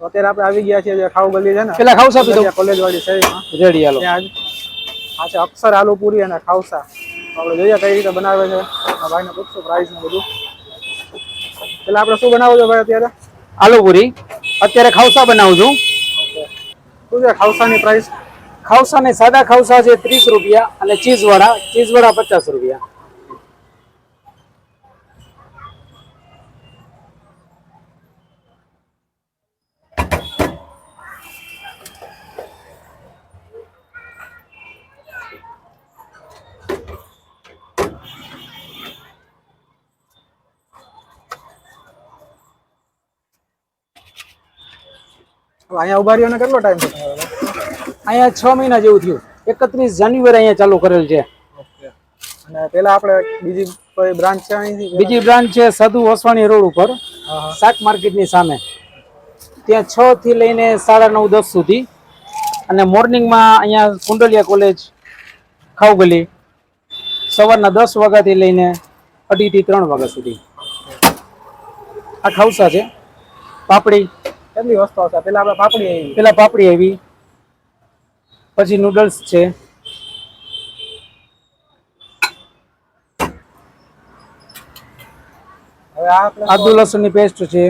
તો અત્યારે આપણે આવી ગયા છીએ ખાવ ગલી છે ને. પેલા ખાવસા પીધો કોલેજ વાળી છે રેડી હાલો. આ છે અક્ષર આલુ પૂરી અને ખાવસા. આપણે જોઈએ કઈ રીતે બનાવે છે. આ ભાઈને પૂછશું પ્રાઇસ ને બધું. પેલા આપણે શું બનાવો છો ભાઈ અત્યારે? આલુ પૂરી અત્યારે ખાવસા બનાવું છું. શું છે ખાવસાની પ્રાઇસ ખાવસા ને સાદા ખાવસા છે ત્રીસ રૂપિયા અને ચીઝ વાળા ચીઝ વાળા પચાસ રૂપિયા. અહીંયા ઊભા રહ્યો કેટલો ટાઈમ છે અહીંયા છ મહિના જેવું થયું. એકત્રીસ જાન્યુઆરી અહીંયા ચાલુ કરેલ છે. અને પેલા આપણે બીજી કોઈ બ્રાન્ચ છે અહીંથી? બીજી બ્રાન્ચ છે સાધુ વસવાણી રોડ ઉપર શાક માર્કેટની સામે. ત્યાં છ થી લઈને સાડા નવ દસ સુધી. અને મોર્નિંગમાં અહીંયા કુંડલિયા કોલેજ ખાઉગલી સવારના દસ વાગ્યાથી લઈને અઢીથી ત્રણ વાગ્યા સુધી. આ ખાવસા છે. પાપડી કેટલી વસ્તુ આવશે. પેલા આપણે પાપડી આવી. પેલા પાપડી આવી. પછી નૂડલ્સ છે. હવે આ આદુ લસણની પેસ્ટ છે.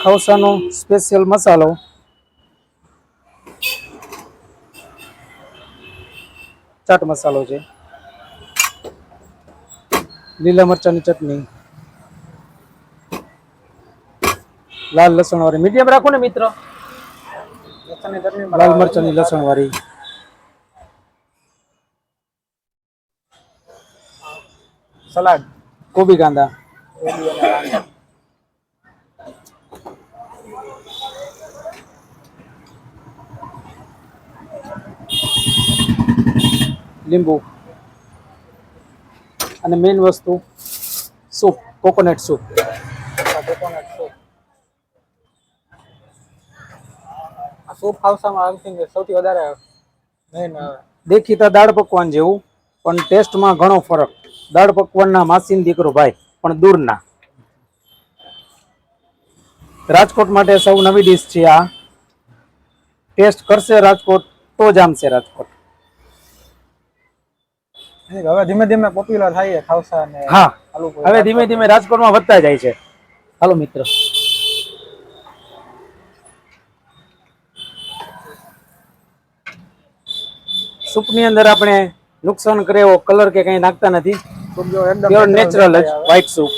ખવસાનો સ્પેશિયલ મસાલો. ચાટ મસાલો છે. લીલા મરચાંની ચટણી. લાલ લસણ વાળી મીડિયમ રાખો ને મિત્ર. લાલ મરચાંની લસણ વાળી સલાડ. કોબી કાંદા. લીંબુ. અને મેઇન વસ્તુ સૂપ કોકોનટ સૂપ આ coconut soup. આ સૂપ હાઉસામાં આઈ થિંક સૌથી વધારે મેન દેખીતા દાળ પકવાન જેવું પણ ટેસ્ટમાં ઘણો ફરક. દાળ પકવાનના માસીન દીકરો ભાઈ પણ દૂરના. રાજકોટ માટે સૌ નવી ડીશ છે આ. ટેસ્ટ કરશે રાજકોટ તો જામશે રાજકોટ. હવે ધીમે ધીમે પોપ્યુલર થાય છે ખાવસા અને હા હવે ધીમે ધીમે રાજકોટમાં વધતા જાય છે. હાલો મિત્ર. સૂપની અંદર આપણે નુકસાન કરે એવો કલર કે કંઈ નાખતા નથી. પ્યોર નેચરલ જ વ્હાઈટ સૂપ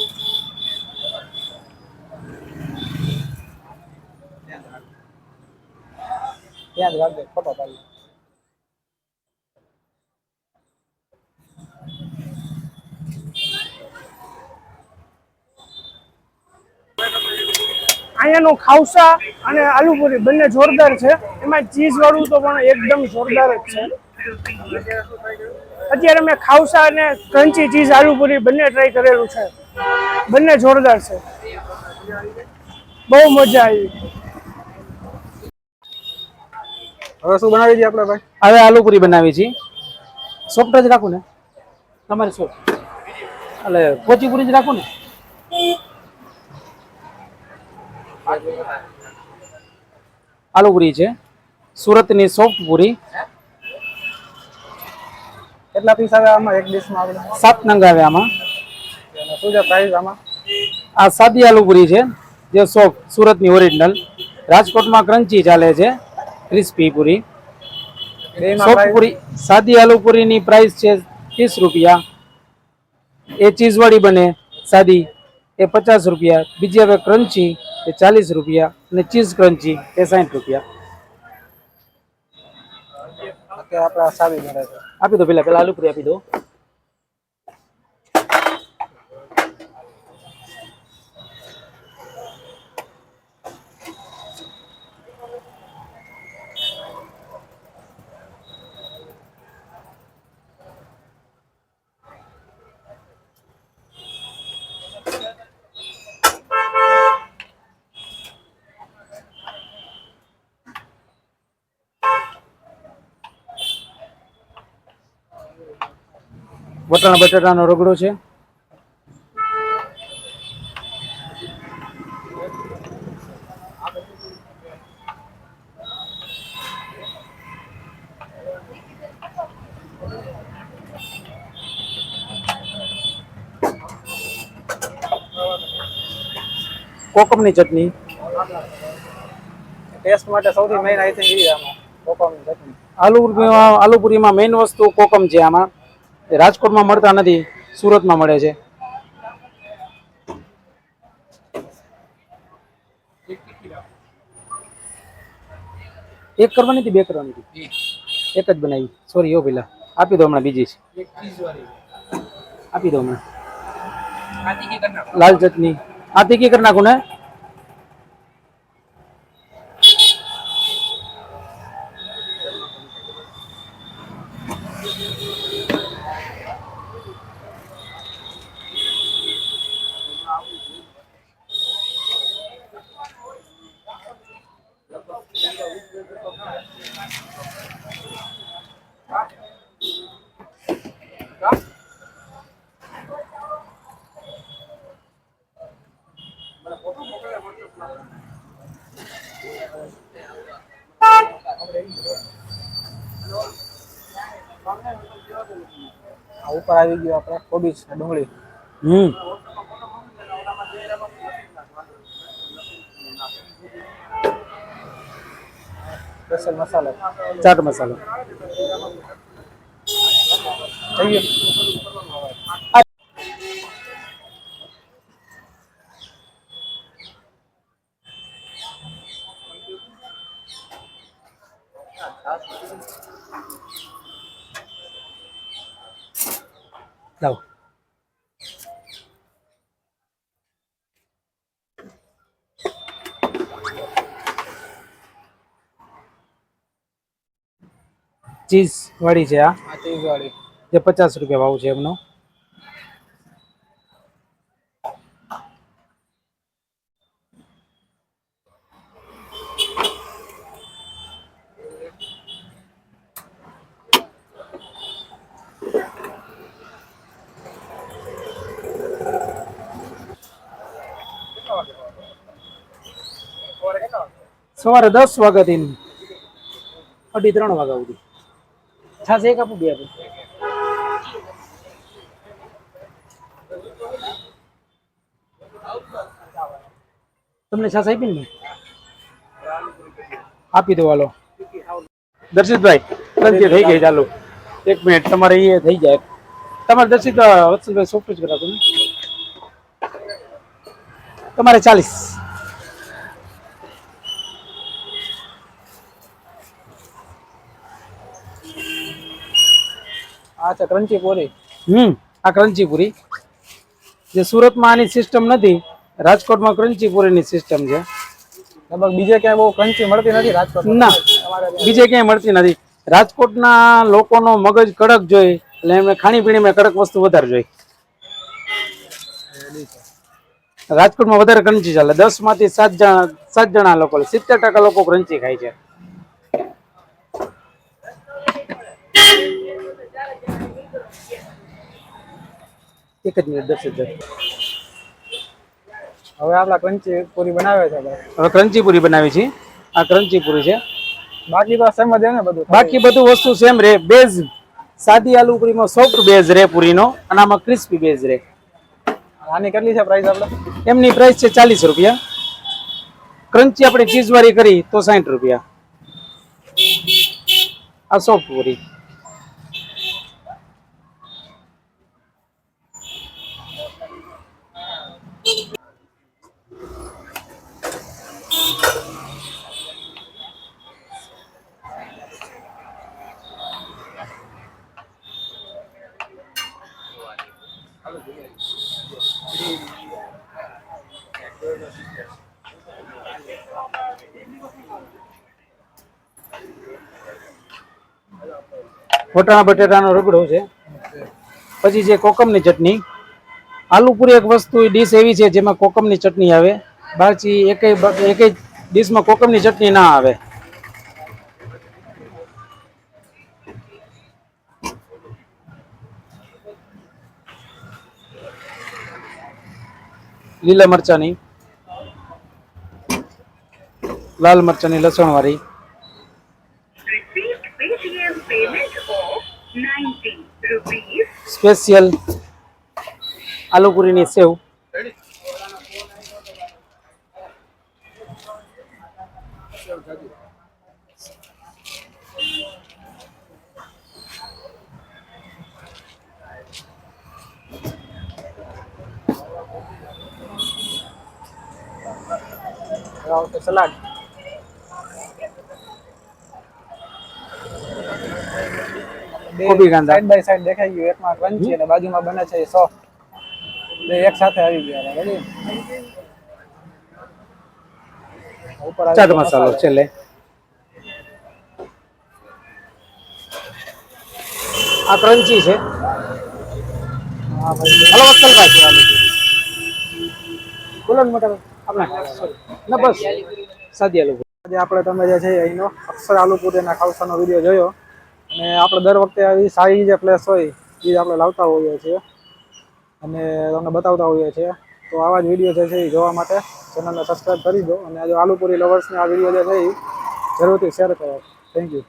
અહીંયાનું ખાવસા અને આલુપુરી બંને જોરદાર છે. એમાં ચીઝ વાળું તો પણ એકદમ જોરદાર જ છે. અત્યારે મેં ખાવસા અને ક્રન્ચી ચીઝ આલુપુરી બંને ટ્રાય કરેલું છે. બંને જોરદાર છે. બહુ મજા આવી. હવે શું બનાવી દઈએ આપણે ભાઈ? હવે આલુ પૂરી બનાવી છે. સોફ્ટ જ રાખું ને? તમારે સોફ્ટ એટલે કોચી પૂરી જ રાખું ને? આલુ પૂરી છે. સુરતની સોફ્ટ પૂરી. કેટલા પીસ આવે આમાં એક ડીશમાં આપણે સાત નંગ આવે આમાં. શું છે પ્રાઇસ આમાં? આ સાદી આલુપુરી છે જે સોફ્ટ સુરતની ઓરિજિનલ રાજકોટમાં ક્રન્ચી ચાલે છે ક્રિસ્પી પૂરી. સોફ્ટ સાદી આલુપુરી ની પ્રાઇસ છે ત્રીસ રૂપિયા. એ ચીઝ વાળી બને સાદી એ પચાસ રૂપિયા. બીજી હવે ક્રન્ચી એ ચાલીસ રૂપિયા. અને ચીઝ ક્રન્ચી એ સાઠ રૂપિયા. કે આપણે સાદી મળે છે. આપી દો પેલા પેલા આલુપુરી આપી દો. વટાણા બટાટાનો રગડો છે. કોકમની ચટણી. ટેસ્ટ માટે સૌથી મેઇન આઈ થિંક એ આમાં કોકમની ચટણી. આલુ આલુપુરીમાં મેઇન વસ્તુ કોકમ છે આમાં. એ રાજકોટમાં મળતા નથી સુરતમાં મળે છે. એક કરવાની હતી બે કરવાની હતી? એક જ બનાવી. સોરી યો પેલા આપી દો હમણાં બીજી. છે આપી દો હમણાં. લાલ ચટણી. આ તીખી કરી નાખું ને? ઉપર આવી ગયું આપણે કોબીજ ને ડુંગળી હમ સ્પેશિયલ મસાલો ચાટ મસાલો થઈ ગયું ચીઝ વાળી છે આ. ચીઝ વાળી જે પચાસ રૂપિયા ભાવ છે એમનો. સવારે દસ વાગ્યાથી અઢી ત્રણ વાગ્યા સુધી. છાસ એક આપું બે આપું તમને છાસ આપી ને આપી દો હાલો દર્શિતભાઈ લંચ થઈ ગઈ ચાલો એક મિનિટ તમારે એ થઈ જાય તમારે દર્શિત વત્સલભાઈ સોફ્ટ જ કરાતું ને તમારે ચાલીસ આ છે ક્રંચી પૂરી હમ. આ ક્રંચી પૂરી જે સુરતમાં આની સિસ્ટમ નથી રાજકોટમાં ક્રંચી પૂરીની સિસ્ટમ છે. લગભગ બીજે ક્યાંય બહુ ક્રંચી મળતી નથી રાજકોટ ના બીજે ક્યાંય મળતી નથી. રાજકોટના લોકોનો મગજ કડક જોઈ એટલે એમને ખાણીપીણીમાં કડક વસ્તુ વધારે જોઈ. રાજકોટમાં વધારે ક્રંચી ચાલે. દસમાંથી સાત જણા સાત જણા લોકો સિત્તેર ટકા લોકો ક્રંચી ખાય છે. એક જ મિનિટ દસ હજાર હવે આપણા ક્રંચી પૂરી બનાવે છે હવે ક્રંચી પૂરી બનાવી છે. આ ક્રંચી પૂરી છે. બાકી તો સેમ જ ને બધું. બાકી બધું વસ્તુ સેમ રે. બેઝ સાદી આલુ પૂરીમાં સોફ્ટ બેઝ રે પૂરીનો અને આમાં ક્રિસ્પી બેઝ રે. આની કેટલી છે પ્રાઇસ આપણે એમની પ્રાઇસ છે ચાલીસ રૂપિયા. ક્રંચી આપણે ચીઝવાળી કરી તો સાઠ રૂપિયા. આ સોફ્ટ પૂરી. વટાણા બટેટાનો રગડો છે. પછી છે કોકમની ચટણી. આલુપુરી એક વસ્તુ ડીશ એવી છે જેમાં કોકમની ચટણી આવે. બાકી એકેય બ- એકેય ડીશમાં કોકમની ચટણી ના આવે. લીલા મરચાની. લાલ મરચાની લસણ સ્પેશિયલ આલુપુરીની સેવ સલાડ કોબી કાંદા. સાઈડ બાય સાઈડ દેખાઈ ગયું. એકમાં ક્રન્ચી અને બાજુમાં બને છે સોફ્ટ બે એક સાથે આવી ગયા રેડી ઉપર ચાટ મસાલો છેલ્લે. આ ક્રન્ચી છે. હા ભાઈ. હલો વત્સલભાઈ બોલો ને મોટા આપણે. ના બસ. સાદી આલુ. આજે આપણે તમે જે છે અહીંનો અક્ષર આલુપુરીના ખાવસાનો વીડિયો જોયો. અને આપણે દર વખતે આવી સારી જે પ્લેસ હોય, એ આપણે લાવતા હોઈએ છીએ. અને તમને બતાવતા હોઈએ છીએ. તો આવા જ વીડિયો જે છે એ જોવા માટે ચેનલને સબસ્ક્રાઈબ કરી દો. અને આજે આલુપુરી લવર્સને આ વીડિયો જે છે એ જરૂરથી શેર કરો. Thank you